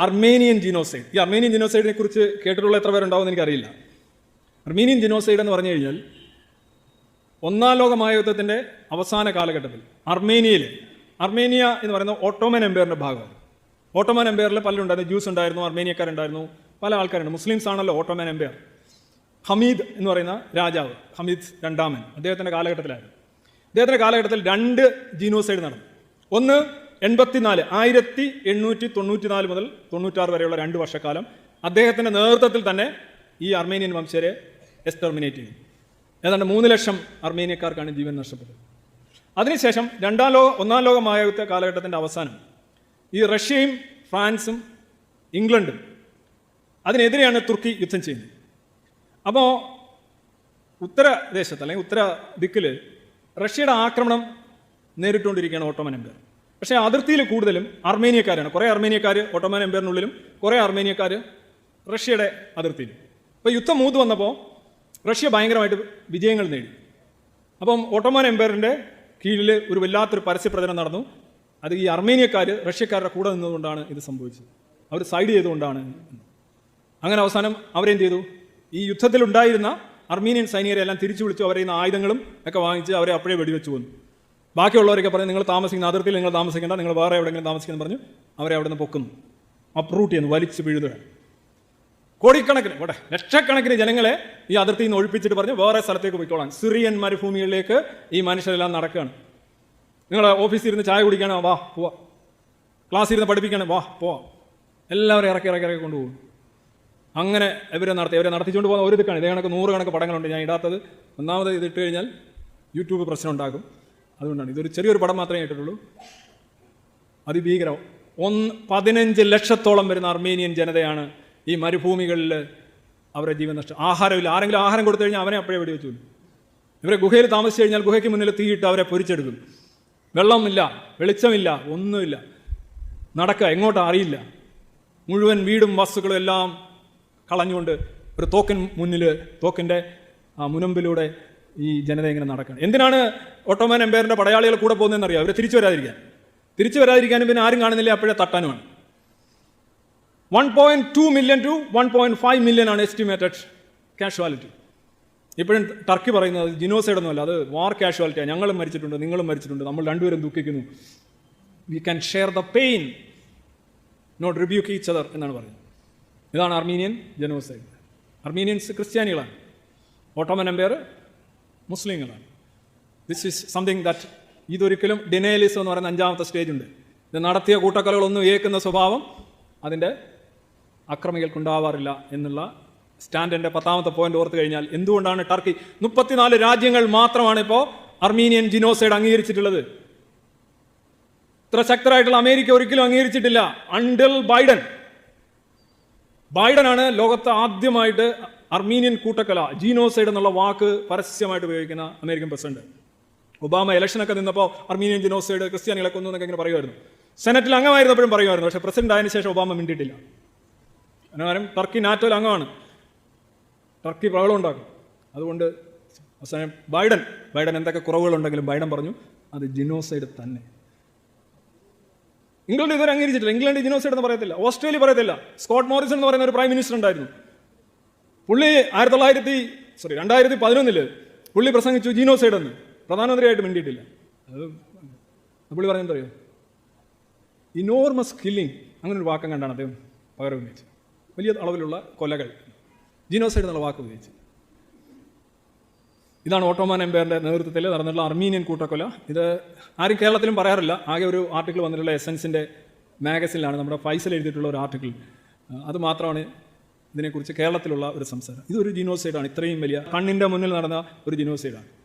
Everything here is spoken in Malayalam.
അർമേനിയൻ ജിനോസൈഡ് ഈ അർമേനിയൻ ജിനോസൈഡിനെ കുറിച്ച് കേട്ടിട്ടുള്ള എത്ര പേരുണ്ടാവുമെന്ന് എനിക്കറിയില്ല. അർമേനിയൻ ജിനോസൈഡ് എന്ന് പറഞ്ഞു കഴിഞ്ഞാൽ ഒന്നാം ലോക മഹായുദ്ധത്തിന്റെ അവസാന കാലഘട്ടത്തിൽ അർമേനിയയിൽ അർമേനിയ എന്ന് പറയുന്ന ഓട്ടോമൻ എംപയറിന്റെ ഭാഗമാണ്. ഓട്ടോമൻ എംപയറിൽ പലരുണ്ടായിരുന്നു. ജ്യൂസ് ഉണ്ടായിരുന്നു അർമേനിയക്കാരുണ്ടായിരുന്നു പല ആൾക്കാരുണ്ട്. മുസ്ലിംസ് ആണല്ലോ ഓട്ടോമൻ എംപയർ ഹമീദ് എന്ന് പറയുന്ന രാജാവ് ഹമീദ് രണ്ടാമൻ അദ്ദേഹത്തിന്റെ കാലഘട്ടത്തിലായിരുന്നു. അദ്ദേഹത്തിന്റെ കാലഘട്ടത്തിൽ രണ്ട് ജീനോസൈഡ് നടന്നു. ഒന്ന് എൺപത്തിനാല് ആയിരത്തി എണ്ണൂറ്റി തൊണ്ണൂറ്റിനാല് മുതൽ തൊണ്ണൂറ്റാറ് വരെയുള്ള രണ്ട് വർഷക്കാലം അദ്ദേഹത്തിന്റെ നേതൃത്വത്തിൽ തന്നെ ഈ അർമേനിയൻ വംശരെ എക്സ്റ്റർമിനേറ്റ് ചെയ്തു. ഏതാണ്ട് മൂന്ന് ലക്ഷം അർമേനിയക്കാർക്കാണ് ജീവൻ നഷ്ടപ്പെട്ടത്. അതിനുശേഷം രണ്ടാം ലോക ഒന്നാം ലോക മഹായുദ്ധ കാലഘട്ടത്തിന്റെ അവസാനം ഈ റഷ്യയും ഫ്രാൻസും ഇംഗ്ലണ്ടും അതിനെതിരെയാണ് തുർക്കി യുദ്ധം ചെയ്യുന്നത്. അപ്പോൾ ഉത്തരദേശത്ത് അല്ലെങ്കിൽ ഉത്തര ദിക്കിൽ റഷ്യയുടെ ആക്രമണം നേരിട്ടുകൊണ്ടിരിക്കുകയാണ് ഓട്ടോമൻ എംപയർ. പക്ഷേ അതിർത്തിയിൽ കൂടുതലും അർമേനിയക്കാരാണ്. കുറേ അർമേനിയക്കാർ ഓട്ടോമൻ എംപയറിനുള്ളിലും കുറേ അർമേനിയക്കാർ റഷ്യയുടെ അതിർത്തിയിൽ അപ്പോൾ യുദ്ധം മൂത്ത് വന്നപ്പോൾ റഷ്യ ഭയങ്കരമായിട്ട് വിജയങ്ങൾ നേടി. അപ്പം ഓട്ടോമൻ എംപയറിന്റെ കീഴിൽ ഒരു വല്ലാത്തൊരു പരസ്യപ്രചരണം നടന്നു. അത് ഈ അർമേനിയക്കാർ റഷ്യക്കാരുടെ കൂടെ നിന്നതുകൊണ്ടാണ് ഇത് സംഭവിച്ചത്. അവർ സൈഡ് ചെയ്തുകൊണ്ടാണ് അങ്ങനെ അവസാനം അവരെന്ത് ചെയ്തു? ഈ യുദ്ധത്തിലുണ്ടായിരുന്ന അർമീനിയൻ സൈനികരെ എല്ലാം തിരിച്ചു വിളിച്ചു അവരെ ആയുധങ്ങളും ഒക്കെ വാങ്ങിച്ച് അവരെ അപ്പോഴേ വെടിവെച്ചു വന്നു ബാക്കിയുള്ളവരൊക്കെ പറഞ്ഞു നിങ്ങൾ താമസിക്കുന്ന അതിർത്തിയിൽ നിങ്ങൾ താമസിക്കേണ്ട നിങ്ങൾ വേറെ എവിടെയെങ്കിലും താമസിക്കുന്നു പറഞ്ഞു അവരെ അവിടെ നിന്ന് പൊക്കുന്നു. അപ്രൂട്ട് ചെയ്യുന്നു വലിച്ച് വീഴുകയാണ് കോടിക്കണക്കിന് ഇവിടെ ലക്ഷക്കണക്കിന് ജനങ്ങളെ ഈ അതിർത്തിയിൽ നിന്ന് ഒഴിപ്പിച്ചിട്ട് പറഞ്ഞു വേറെ സ്ഥലത്തേക്ക് പോയിക്കോളാം സിറിയൻ മരുഭൂമികളിലേക്ക് ഈ മനുഷ്യരെല്ലാം നടക്കുകയാണ്. നിങ്ങൾ ഓഫീസിൽ ഇരുന്ന് ചായ കുടിക്കാനോ വാ പോവാ. ക്ലാസ്സിൽ ഇരുന്ന് പഠിപ്പിക്കണം വാ പോവാ. എല്ലാവരും ഇറക്കി ഇറക്കി ഇറക്കി കൊണ്ടുപോകും. അങ്ങനെ ഇവരെ നടത്തി ഇവരെ നടത്തിച്ചുകൊണ്ട് പോകുന്ന ഒരു ദിക്കാണ് ഇതേ കണക്ക് നൂറ് കണക്ക് പടങ്ങളുണ്ട് ഞാൻ ഇടാത്തത്. ഒന്നാമത് ഇത് ഇട്ട് കഴിഞ്ഞാൽ യൂട്യൂബ് പ്രശ്നം ഉണ്ടാക്കും അതുകൊണ്ടാണ്. ഇതൊരു ചെറിയൊരു പടം മാത്രമേ ആയിട്ടുള്ളൂ അതിഭീകരം. ഒന്ന് പതിനഞ്ച് ലക്ഷത്തോളം വരുന്ന അർമേനിയൻ ജനതയാണ് ഈ മരുഭൂമികളിൽ അവരുടെ ജീവൻ നഷ്ടം. ആഹാരമില്ല. ആരെങ്കിലും ആഹാരം കൊടുത്തു കഴിഞ്ഞാൽ അവനെ അപ്പോഴേ വെടി വെച്ചു ഇവരെ ഗുഹയിൽ താമസിച്ചു കഴിഞ്ഞാൽ ഗുഹയ്ക്ക് മുന്നിൽ തീയിട്ട് അവരെ പൊരിച്ചെടുക്കും. വെള്ളമില്ല വെളിച്ചമില്ല ഒന്നുമില്ല. നടക്കുക എങ്ങോട്ടും അറിയില്ല. മുഴുവൻ വീടും വസ്തുക്കളും എല്ലാം കളഞ്ഞുകൊണ്ട് ഒരു തോക്കിൻ മുന്നിൽ തോക്കിന്റെ മുനമ്പിലൂടെ ഈ ജനത ഇങ്ങനെ നടക്കണം? എന്തിനാണ് ഓട്ടോമാൻ എംപയറിന്റെ പടയാളികൾ കൂടെ പോകുന്നതെന്ന് അറിയാം അവരെ തിരിച്ചു വരാതിരിക്കാൻ. തിരിച്ചു വരാതിരിക്കാനും പിന്നെ ആരും കാണുന്നില്ല അപ്പോഴേ തട്ടാനുമാണ്. One point two million to one point five million ആണ് എസ്റ്റിമേറ്റഡ് കാഷ്വാലിറ്റി ഇപ്പോഴും ടർക്കി പറയുന്നത് ജിനോസൈഡ് ഒന്നുമല്ല അത് വാർ കാഷ്വാലിറ്റിയാണ് ഞങ്ങളും മരിച്ചിട്ടുണ്ട് നിങ്ങളും മരിച്ചിട്ടുണ്ട് നമ്മൾ രണ്ടുപേരും ദുഃഖിക്കുന്നു. We can share the pain not rebuke each other എന്നാണ് പറയുന്നത്. ഇതാണ് അർമീനിയൻ ജനോസൈഡ് അർമീനിയൻസ് ക്രിസ്ത്യാനികളാണ്. ഓട്ടോമൻ എംപയർ മുസ്ലിങ്ങളാണ്. ദിസ് ഈസ് സംതിങ് ദാറ്റ് ഇതൊരിക്കലും ഡിനയലിസം എന്ന് പറയുന്ന അഞ്ചാമത്തെ സ്റ്റേജ് ഉണ്ട്. ഇത് നടത്തിയ കൂട്ടക്കലകളൊന്നും ഏക്കുന്ന സ്വഭാവം അതിന്റെ അക്രമികൾക്കുണ്ടാവാറില്ല എന്നുള്ള സ്റ്റാൻഡിന്റെ പത്താമത്തെ പോയിന്റ് ഓർത്ത് കഴിഞ്ഞാൽ എന്തുകൊണ്ടാണ് ടർക്കി മുപ്പത്തിനാല് രാജ്യങ്ങൾ മാത്രമാണ് ഇപ്പോൾ അർമീനിയൻ ജിനോസൈഡ് അംഗീകരിച്ചിട്ടുള്ളത്? ഇത്ര ശക്തരായിട്ടുള്ള അമേരിക്ക ഒരിക്കലും അംഗീകരിച്ചിട്ടില്ല. അണ്ടിൽ ബൈഡൻ ബൈഡനാണ് ലോകത്ത് ആദ്യമായിട്ട് അർമീനിയൻ കൂട്ടക്കല ജീനോസൈഡ് എന്നുള്ള വാക്ക് പരസ്യമായിട്ട് ഉപയോഗിക്കുന്ന അമേരിക്കൻ പ്രസിഡന്റ്. ഒബാമ ഇലക്ഷനൊക്കെ നിന്നപ്പോൾ അർമീനിയൻ ജിനോസൈഡ് ക്രിസ്ത്യാനികളെ കൊന്നു എന്നൊക്കെ ഇങ്ങനെ പറയുമായിരുന്നു. സെനറ്റിൽ അംഗമായിരുന്നപ്പോഴും പറയുമായിരുന്നു പക്ഷേ പ്രസിഡന്റ് ആയതിനു ശേഷം ഒബാമ മിണ്ടിട്ടില്ല കാരണം ടർക്കി നാറ്റോയിൽ അംഗമാണ്. ടർക്കി പ്രബലം ഉണ്ടാക്കും. അതുകൊണ്ട് അവസാനം ബൈഡൻ ബൈഡൻ എന്തൊക്കെ കുറവുകളുണ്ടെങ്കിലും ബൈഡൻ പറഞ്ഞു അത് ജിനോസൈഡ് തന്നെ. ഇംഗ്ലണ്ട് ഇതുവരെ അംഗീകരിച്ചിട്ടില്ല. ഇംഗ്ലണ്ട് ജിനോസൈഡ് എന്ന് പറയത്തില്ല. ഓസ്ട്രേലിയ പറയത്തില്ല. സ്കോട്ട് മോറിസൺ എന്ന് പറയുന്ന ഒരു പ്രൈം മിനിസ്റ്റർ ഉണ്ടായിരുന്നു. പുള്ളി ആയിരത്തി തൊള്ളായിരത്തി സോറി രണ്ടായിരത്തി പതിനൊന്നിൽ പുള്ളി പ്രസംഗിച്ചു ജീനോസൈഡ് എന്ന് പ്രധാനമന്ത്രിയായിട്ട് മിണ്ടിയിട്ടില്ല. അത് പുള്ളി പറയുന്നത് അറിയോ ഇനോർമസ് കില്ലിംഗ് അങ്ങനെ ഒരു വാക്കം കണ്ടാണ് അദ്ദേഹം പകരം ഉപയോഗിച്ചത്. വലിയ അളവിലുള്ള കൊലകൾ. ജീനോസൈഡ് എന്നുള്ള വാക്ക് ഉപയോഗിച്ചു. ഇതാണ് ഓട്ടോമാൻ എംപയറിന്റെ നേതൃത്വത്തിൽ നടന്നിട്ടുള്ള അർമീനിയൻ കൂട്ടക്കൊല. ഇത് ആരും കേരളത്തിലും പറയാറില്ല. ആകെ ഒരു ആർട്ടിക്കിൾ വന്നിട്ടുള്ള എസൻസിന്റെ മാഗസിനിലാണ് നമ്മുടെ ഫൈസൽ എഴുതിയിട്ടുള്ള ഒരു ആർട്ടിക്കിൾ അത് മാത്രമാണ് ഇതിനെക്കുറിച്ച് കേരളത്തിലുള്ള ഒരു സംസാരം. ഇതൊരു ജിനോസൈഡാണ് ഇത്രയും വലിയ കണ്ണിന്റെ മുന്നിൽ നടന്ന ഒരു ജിനോസൈഡാണ്